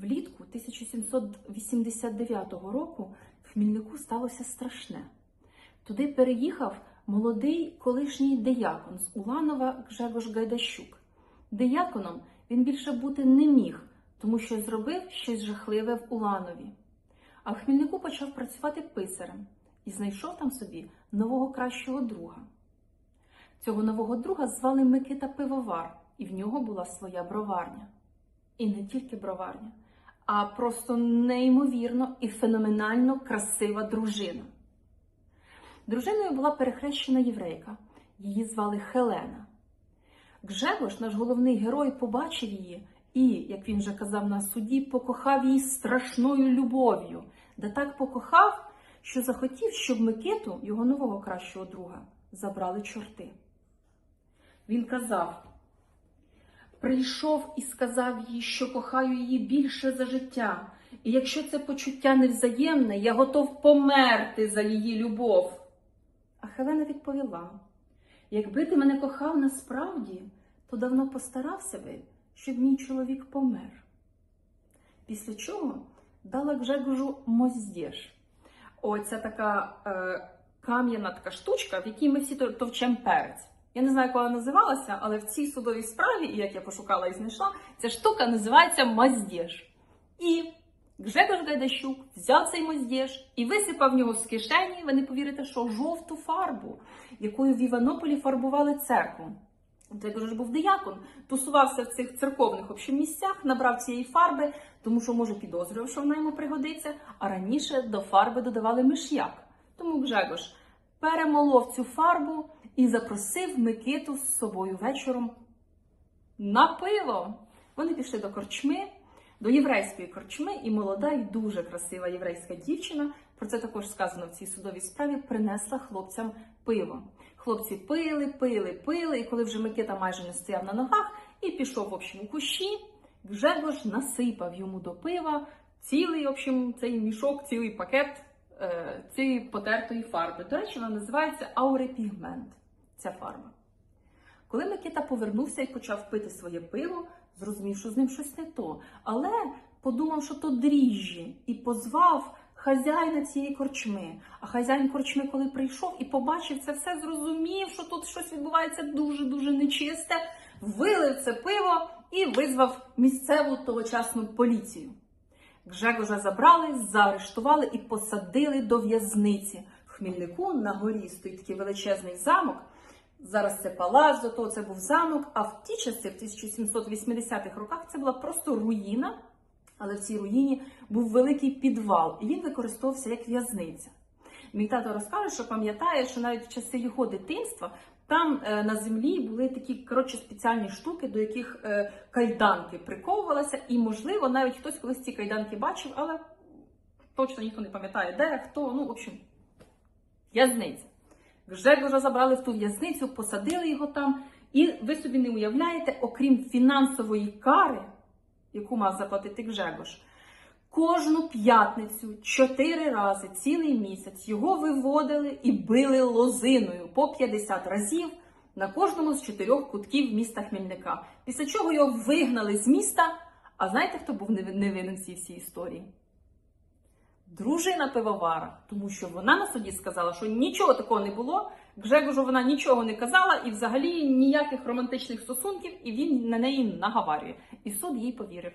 Влітку 1789 року в Хмільнику сталося страшне. Туди переїхав молодий колишній деякон з Уланова Гжегош Гайдащук. Деяконом він більше бути не міг, тому що зробив щось жахливе в Уланові. А в Хмільнику почав працювати писарем і знайшов там собі нового кращого друга. Цього нового друга звали Микита Пивовар, і в нього була своя броварня. І не тільки броварня, а просто неймовірно і феноменально красива дружина. Дружиною була перехрещена єврейка, її звали Хелена. Гжегош, наш головний герой, побачив її і, як він вже казав на суді, покохав її страшною любов'ю, да так покохав, що захотів, щоб Микиту, його нового кращого друга, забрали чорти. Він казав: прийшов і сказав їй, що кохаю її більше за життя, і якщо це почуття невзаємне, я готов померти за її любов. А Хелена відповіла: якби ти мене кохав насправді, то давно постарався би, щоб мій чоловік помер. Після чого дала Гжегожу моздєш. Оця така е, кам'яна така штучка, в якій ми всі то- товчем перець. Я не знаю, як вона називалася, але в цій судовій справі, і як я пошукала і знайшла, ця штука називається моздєш. І Гжегош Гайдащук взяв цей моздєш і висипав в нього з кишені, ви не повірите, що жовту фарбу, якою в Іванополі фарбували церкву. Гжегош ж був диякон, тусувався в цих церковних общем, місцях, набрав цієї фарби, тому що, може, підозрював, що вона йому пригодиться, а раніше до фарби додавали миш'як. Тому Гжегош перемолов цю фарбу і запросив Микиту з собою вечором на пиво. Вони пішли до корчми, до єврейської корчми, і молода і дуже красива єврейська дівчина, про це також сказано в цій судовій справі, принесла хлопцям пиво. Хлопці пили, пили, пили, і коли вже Микита майже не стояв на ногах і пішов в общем, у кущі, Гжегош насипав йому до пива цілий в общем, цей мішок, цілий пакет цієї потертої фарби. До речі, вона називається аурепігмент. Ця фарба. Коли Микита повернувся і почав пити своє пиво, зрозумів, що з ним щось не то, але подумав, що то дріжджі, і позвав хазяїна цієї корчми. А хазяїн корчми, коли прийшов і побачив це все, зрозумів, що тут щось відбувається дуже-дуже нечисте, вилив це пиво і визвав місцеву тогочасну поліцію. Гжегожа забрали, заарештували і посадили до в'язниці. В Хмільнику на горі стоїть такий величезний замок. Зараз це палац, до того це був замок. А в ті часи, в 1780-х роках, це була просто руїна, але в цій руїні був великий підвал, і він використовувався як в'язниця. Мій тато розкаже, що пам'ятає, що навіть в часи його дитинства там е, на землі були такі коротше спеціальні штуки, до яких е, кайданки приковувалися, і, можливо, навіть хтось колись ці кайданки бачив, але точно ніхто не пам'ятає, де, хто, ну, в общем, в'язниця. Гжегожа забрали в ту в'язницю, посадили його там, і ви собі не уявляєте, окрім фінансової кари, яку мав заплатити Гжегош, Кожну п'ятницю чотири рази цілий місяць його виводили і били лозиною по 50 разів на кожному з чотирьох кутків міста Хмельника. Після чого його вигнали з міста. А знаєте, хто був неви- невинен в цій всій історії? Дружина пивовара, тому що вона на суді сказала, що нічого такого не було. Гжегожу вона нічого не казала, і взагалі ніяких романтичних стосунків, і він на неї наговарює. І суд їй повірив.